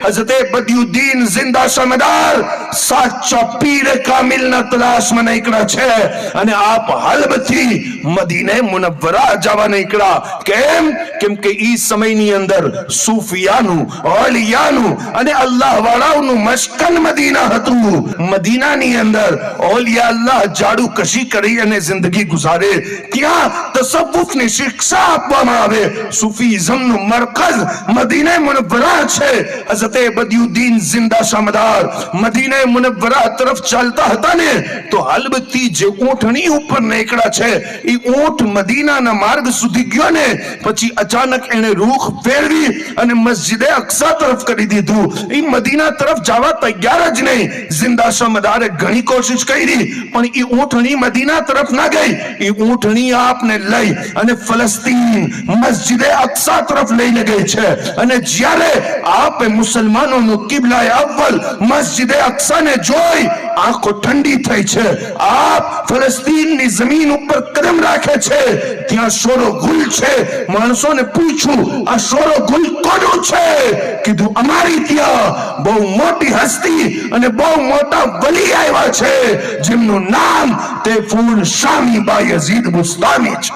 हजरत बदियुद्दीन जिंदा शमदार સાચા પીર કામિલના તલાશમાં નીકળ્યા છે અને આપ હલબથી મદીને મુનવ્વરા જવા નીકળ્યા કેમ કેમ કે ઈ સમયની અંદર સૂફિયાનું ઓલિયાનું અને અલ્લાહ વાળાઓનું મસ્કન મદીના હતું મદીનાની અંદર ઓલિયા અલ્લાહ જાડુ કશી કરી અને જિંદગી ગુજારે ત્યાં તસવ્વુફની શિક્ષા આપવામાં આવે. સૂફીઝમનું મરકઝ મદીને મુનવ્વરા છે. હઝરતે બદયુદ્દીન જિંદા શામદાર મદીને મુનવ્વરા તરફ ચાલતા હતા ને, તો હલબતી જે ઊંટણી ઉપર નીકળ્યા છે એ ઊંટ મદીનાના માર્ગ સુધી ગયો ને, પછી અચાનક એને રૂખ ફેરવી અને મસ્જિદે અક્સા તરફ કરી દીધું. એ મદીના તરફ જવા તૈયાર જ નહીં. જિંદા શામદારે ઘણી કોશિશ કરી, પણ એ ઊંટણી મદીના તરફ ના ગઈ. એ ઊંટણી આપને લઈ અને ફલસ્તીન મસ્જિદે અક્સા તરફ લઈને ગઈ છે. અને જ્યારે આપે મુસલમાનોનું કિબલા અવ્વલ મસ્જિદે અક્સાને જોઈ, આંખો ઠંડી થઈ છે. આપ ફલસ્તીનની જમીન ઉપર કદમ રાખે છે. ત્યાં શોરો ગુલ છે. માણસોને પૂછ્યું આ શોરો ગુલ કોનું છે? કીધું, અમારી ત્યાં બહુ મોટી હસ્તી અને બહુ મોટા વલી આવ્યા છે, જેમનું નામ તે ફૂલ શામી બા યઝીદ બુસ્તામી છે.